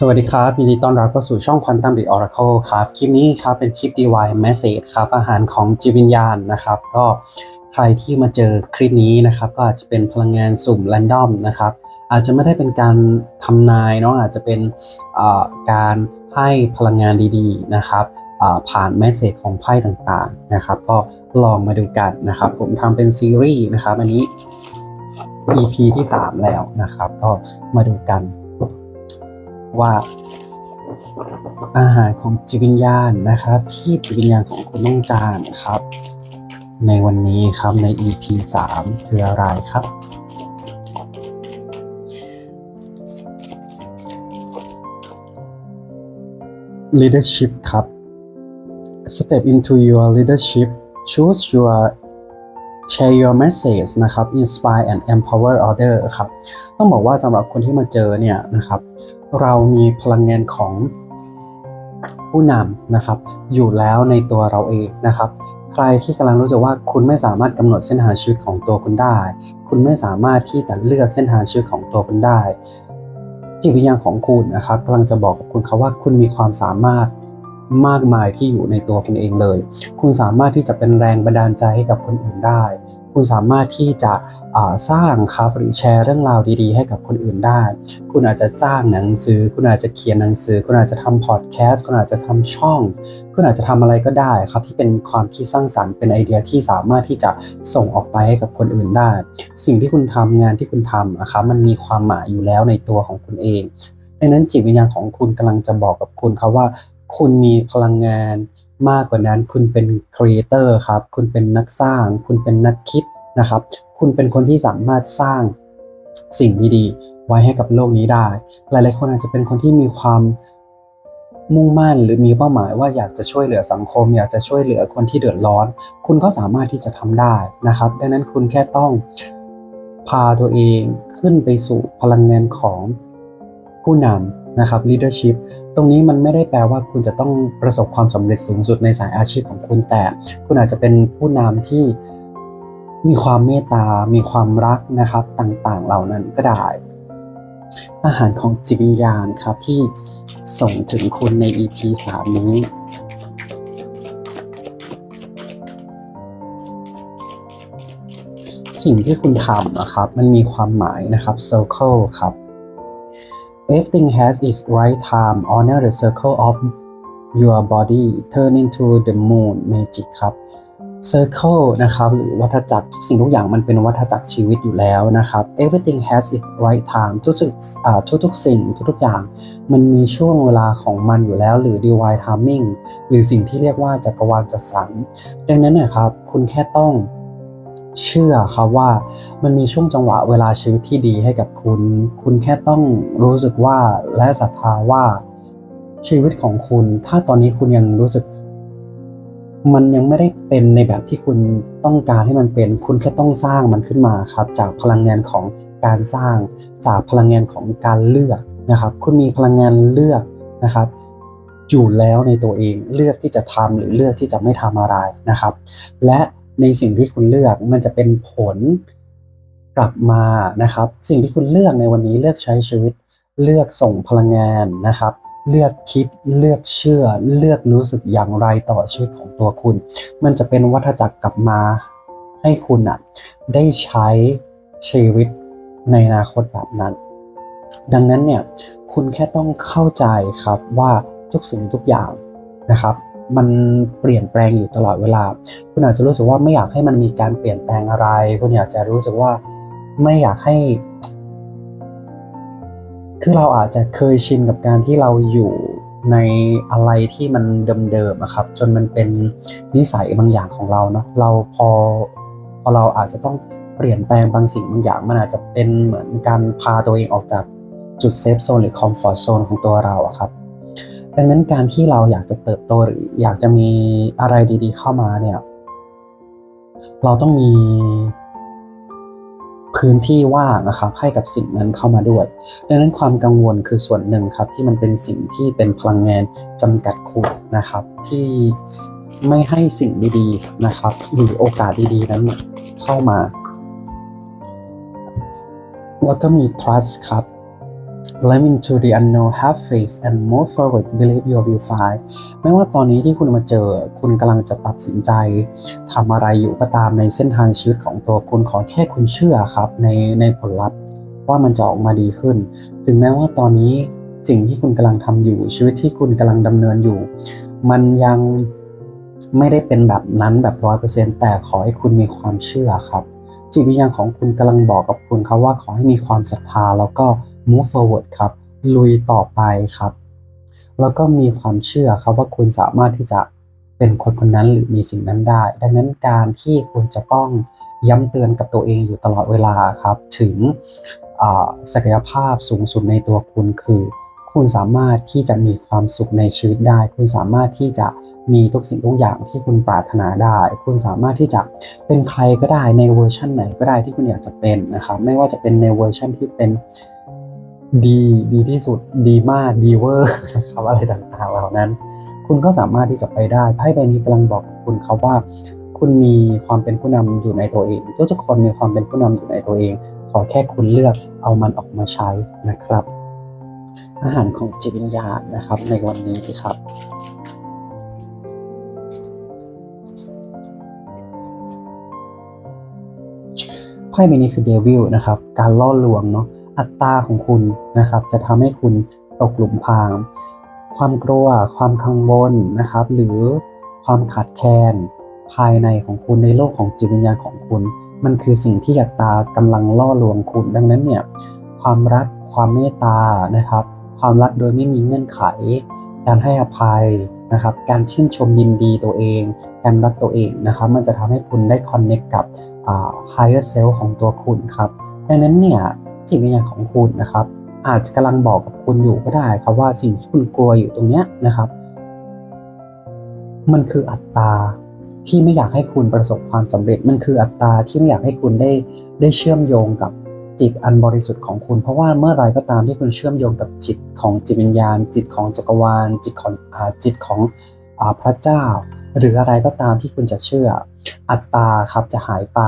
สวัสดีครับยินดีต้อนรับเข้าสู่ช่อง Quantum The Oracle ครับ คลิปนี้ครับเป็นคลิป DIY Message ครับ อาหารของจิตวิญญาณนะครับ ก็ใครที่มาเจอคลิปนี้นะครับ ก็อาจจะเป็นพลังงานสุ่ม r รนดอมนะครับ อาจจะไม่ได้เป็นการทำนายเนาะอาจจะเป็นการให้พลังงานดีๆนะครับผ่านเมสเซจของไพ่ต่างๆนะครับ ก็ลองมาดูกันนะครับ ผมทำเป็นซีรีส์นะครับ อันนี้ EP ที่ 3 แล้วนะครับ ก็มาดูกัน ว่า อาหารของจิตวิญญาณนะครับ ที่จิตวิญญาณของคุณต้องการครับ ในวันนี้ครับใน EP 3 คืออะไรครับ leadership ครับ step into your leadership choose your share your message นะครับ inspire and empower other ครับ ต้องบอกว่าสำหรับคนที่มาเจอเนี่ยนะครับ เรามีพลังงานของผู้นำนะครับ อยู่แล้วในตัวเราเองนะครับ ใครที่กำลังรู้สึกว่าคุณไม่สามารถกำหนดเส้นทางชีวิตของตัวคุณได้ คุณไม่สามารถที่จะเลือกเส้นทางชีวิตของตัวคุณได้จิตวิญญาณของคุณนะครับกำลังจะบอกกับคุณเขาว่าคุณมีความสามารถ มากมายที่อยู่ในตัวคุณเองเลย คุณสามารถที่จะเป็นแรงบันดาลใจให้กับคนอื่นได้ คุณสามารถที่จะสร้างครับหรือแชร์เรื่องราวดีๆ ให้กับคนอื่นได้ คุณอาจจะสร้างหนังสือ คุณอาจจะเขียนหนังสือ คุณอาจจะทำพอดแคสต์ คุณอาจจะทำช่อง คุณอาจจะทำอะไรก็ได้ครับที่เป็นความคิดสร้างสรรค์ เป็นไอเดียที่สามารถที่จะส่งออกไปให้กับคนอื่นได้ สิ่งที่คุณทำงานที่คุณทำนะครับมันมีความหมายอยู่แล้วในตัวของคุณเองดังนั้นจิตวิญญาณของคุณกำลังจะบอกกับคุณครับว่า คุณมีพลังงานมากกว่านั้น คุณเป็นครีเอเตอร์ครับ คุณเป็นนักสร้าง คุณเป็นนักคิดนะครับ คุณเป็นคนที่สามารถสร้างสิ่งดีๆ ไว้ให้กับโลกนี้ได้ หลายๆคนอาจจะเป็นคนที่มีความมุ่งมั่นหรือมีเป้าหมายว่าอยากจะช่วยเหลือสังคม อยากจะช่วยเหลือคนที่เดือดร้อน คุณก็สามารถที่จะทำได้นะครับ ดังนั้นคุณแค่ต้องพาตัวเองขึ้นไปสู่พลังงานของผู้นำ นะครับ leadership ตรงนี้มันไม่ได้แปลว่าคุณจะต้องประสบความสำเร็จสูงสุดในสายอาชีพของคุณแต่ คุณอาจจะเป็นผู้นำที่มีความเมตตา มีความรักนะครับต่างๆ เหล่านั้นก็ได้ อาหารของจิตวิญญาณครับที่ส่งถึงคุณใน EP 3 นี้สิ่งที่คุณทำนะครับ มันมีความหมายนะครับ circle ครับ everything has its right time honor the circle of your body turn into the moon magic ครับ circle นะครับหรือวัฏจักรทุกสิ่งทุกอย่างมันเป็นวัฏจักรชีวิตอยู่แล้วนะครับ everything has its right time ทุกสิ่งอ่าทุกๆสิ่งทุกๆอย่าง มันมีช่วงเวลาของมันอยู่แล้ว หรือ divine timing หรือสิ่งที่เรียกว่าจักรวาลจัดสรรดังนั้นนะครับคุณแค่ต้อง เชื่อครับว่ามันมีช่วงจังหวะเวลาชีวิตที่ดีให้กับคุณ คุณแค่ต้องรู้สึกว่าและศรัทธาว่าชีวิตของคุณ ถ้าตอนนี้คุณยังรู้สึก มันยังไม่ได้เป็นในแบบที่คุณต้องการให้มันเป็น คุณแค่ต้องสร้างมันขึ้นมาครับ จากพลังงานของการสร้าง จากพลังงานของการเลือกนะครับ คุณมีพลังงานเลือกนะครับอยู่แล้วในตัวเองเลือกที่จะทำหรือเลือกที่จะไม่ทำอะไรนะครับ และ ในสิ่งที่คุณเลือกมันจะเป็นผลกลับมานะครับ สิ่งที่คุณเลือกในวันนี้เลือกใช้ชีวิต เลือกส่งพลังงานนะครับ เลือกคิดเลือกเชื่อ เลือกรู้สึกอย่างไรต่อชีวิตของตัวคุณ มันจะเป็นวัฏจักรกลับมาให้คุณอะได้ใช้ชีวิตในอนาคตแบบนั้น ดังนั้นเนี่ยคุณแค่ต้องเข้าใจครับว่าทุกสิ่งทุกอย่างนะครับ มันเปลี่ยนแปลงอยู่ตลอดเวลา คุณอาจจะรู้สึกว่าไม่อยากให้มันมีการเปลี่ยนแปลงอะไร คุณอยากจะรู้สึกว่าไม่อยากให้ คือเราอาจจะเคยชินกับการที่เราอยู่ในอะไรที่มันเดิมๆอะครับ จนมันเป็นนิสัยบางอย่างของเราเนาะเราพอพอเราอาจจะต้องเปลี่ยนแปลงบางสิ่งบางอย่าง มันอาจจะเป็นเหมือนการพาตัวเองออกจากจุดเซฟโซนหรือคอมฟอร์ทโซนของตัวเราอะครับ ดังนั้นการที่เราอยากจะเติบโตหรืออยากจะมีอะไรดี ๆ เข้ามาเนี่ยเราต้องมีพื้นที่ว่างนะครับให้กับสิ่งนั้นเข้ามาด้วย ดังนั้นความกังวลคือส่วนหนึ่งครับที่มันเป็นสิ่งที่เป็นพลังงานจำกัดคุณนะครับ ที่ไม่ให้สิ่งดีๆนะครับหรือโอกาสดีๆนั้นเข้ามา แล้วก็มี trust ครับ Climb into the unknown, have faith and move forward. Believe you will find. ไม่ว่าตอนนี้ที่คุณมาเจอ คุณกำลังจะตัดสินใจทำอะไรอยู่ก็ตามในเส้นทางชีวิตของตัวคุณขอแค่คุณเชื่อครับในในผลลัพธ์ว่ามันจะออกมาดีขึ้น ถึงแม้ว่าตอนนี้สิ่งที่คุณกำลังทำอยู่ ชีวิตที่คุณกำลังดำเนินอยู่ มันยังไม่ได้เป็นแบบนั้นแบบร้อยเปอร์เซ็นต์แต่ขอให้คุณมีความเชื่อครับ จิตวิญญาณของคุณกำลังบอกกับคุณครับว่าขอให้มีความศรัทธาแล้วก็ move forward ครับ ลุยต่อไปครับ แล้วก็มีความเชื่อครับว่าคุณสามารถที่จะเป็นคนคนนั้นหรือมีสิ่งนั้นได้ ดังนั้นการที่คุณจะต้องย้ำเตือนกับตัวเองอยู่ตลอดเวลาครับ ถึงศักยภาพสูงสุดในตัวคุณคือ คุณสามารถที่จะมีความสุขในชีวิตได้ คุณสามารถที่จะมีทุกสิ่งทุกอย่างที่คุณปรารถนาได้ คุณสามารถที่จะเป็นใครก็ได้ในเวอร์ชันไหนก็ได้ที่คุณอยากจะเป็นนะครับ ไม่ว่าจะเป็นในเวอร์ชันที่เป็น ดีดีที่สุดดีมากดีเวอร์นะครับอะไรต่างๆเหล่านั้น คุณก็สามารถที่จะไปได้ไพ่ใบนี้กำลังบอกกับคุณครับว่า คุณมีความเป็นผู้นำอยู่ในตัวเองทุกๆคนมีความเป็นผู้นำอยู่ในตัวเอง ขอแค่คุณเลือกเอามันออกมาใช้นะครับ อาหารของจิตวิญญาณนะครับ ในวันนี้ครับไพ่ใบนี้คือเดวิลนะครับ การล่อลวงเนาะ อัตราของคุณนะครับ จะทำให้คุณตกหลุมพราง ความกลัว ความกังวลนะครับ หรือความขาดแคลนภายในของคุณในโลกของจิตวิญญาณของคุณ มันคือสิ่งที่อัตตากำลังล่อลวงคุณ ดังนั้นเนี่ยความรักความเมตตานะครับ ความรักโดยไม่มีเงื่อนไข การให้อภัยนะครับ การชื่นชมยินดีตัวเอง การรักตัวเองนะครับ มันจะทำให้คุณได้คอนเน c t กับ higher self ของตัวคุณครับ ดังนั้นเนี่ย จิตวิญญาณของคุณนะครับ อาจจะกำลังบอกกับคุณอยู่ก็ได้ครับว่าสิ่งที่คุณกลัวอยู่ตรงเนี้ยนะครับ มันคืออัตตราที่ไม่อยากให้คุณประสบความสำเร็จ มันคืออัตตราที่ไม่อยากให้คุณได้ได้เชื่อมโยงกับจิตอันบริสุทธิ์ของคุณ เพราะว่าเมื่อไรก็ตามที่คุณเชื่อมโยงกับจิตของจิตวิญญาณ จิตของจักรวาล จิตของอ่าจิตของอ่าพระเจ้า หรืออะไรก็ตามที่คุณจะเชื่อ อัตตาครับจะหายไป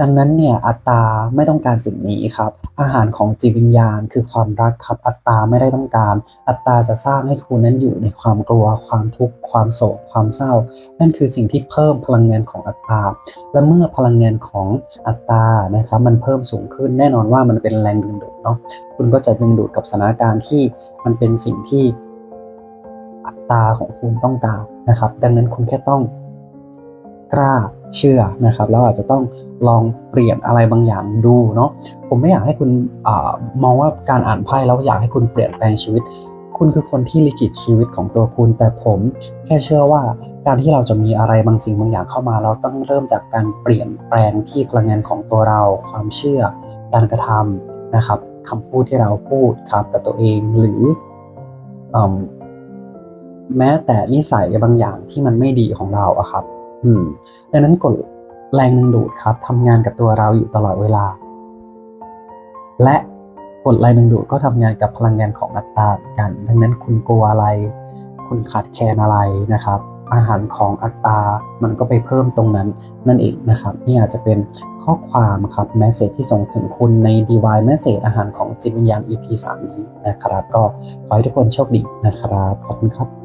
ดังนั้นเนี่ยอัตตาไม่ต้องการสิ่งนี้ครับ อาหารของจิตวิญญาณคือความรักครับ อัตตาไม่ได้ต้องการ อัตตาจะสร้างให้คุณนั้นอยู่ในความกลัว ความทุกข์ ความโศก ความเศร้า นั่นคือสิ่งที่เพิ่มพลังงานของอัตตา และเมื่อพลังงานของอัตตานะครับมันเพิ่มสูงขึ้นแน่นอนว่ามันเป็นแรงดึงดูดเนาะคุณก็จะดึงดูดกับสถานการณ์ที่มันเป็นสิ่งที่อัตตาของคุณต้องการนะครับ ดังนั้นคุณแค่ต้องกล้า เชื่อนะครับแล้วอาจจะต้องลองเปลี่ยนอะไรบางอย่างดูเนาะผมไม่อยากให้คุณอมองว่าการอ่านไพ่แล้วอยากให้คุณเปลี่ยนแปลงชีวิต คุณคือคนที่ลิขิตชีวิตของตัวคุณ แต่ผมแค่เชื่อว่าการที่เราจะมีอะไรบางสิ่งบางอย่างเข้ามา เราต้องเริ่มจากการเปลี่ยนแปลงที่พลังงานของตัวเรา ความเชื่อ การกระทำนะครับคำพูดที่เราพูดครับกับตัวเองหรืออแม้แต่นิสัยบางอย่างที่มันไม่ดีของเราอะครับ อืม ดังนั้นกฎแรงดึงดูดครับทำงานกับตัวเราอยู่ตลอดเวลา และกฎแรงดึงดูดก็ทำงานกับพลังงานของอัตตาเหมือนกัน ดังนั้นคุณกลัวอะไร คุณขาดแคลนอะไรนะครับ อาหารของอัตตา มันก็ไปเพิ่มตรงนั้นนั่นเองนะครับ นี่อาจจะเป็นข้อความครับแมสเซจที่ส่งถึงคุณใน Divine Message อาหารของจิตวิญญาณ EP 3 นี้นะครับ ก็ขอให้ทุกคนโชคดีนะครับ ขอบคุณครับ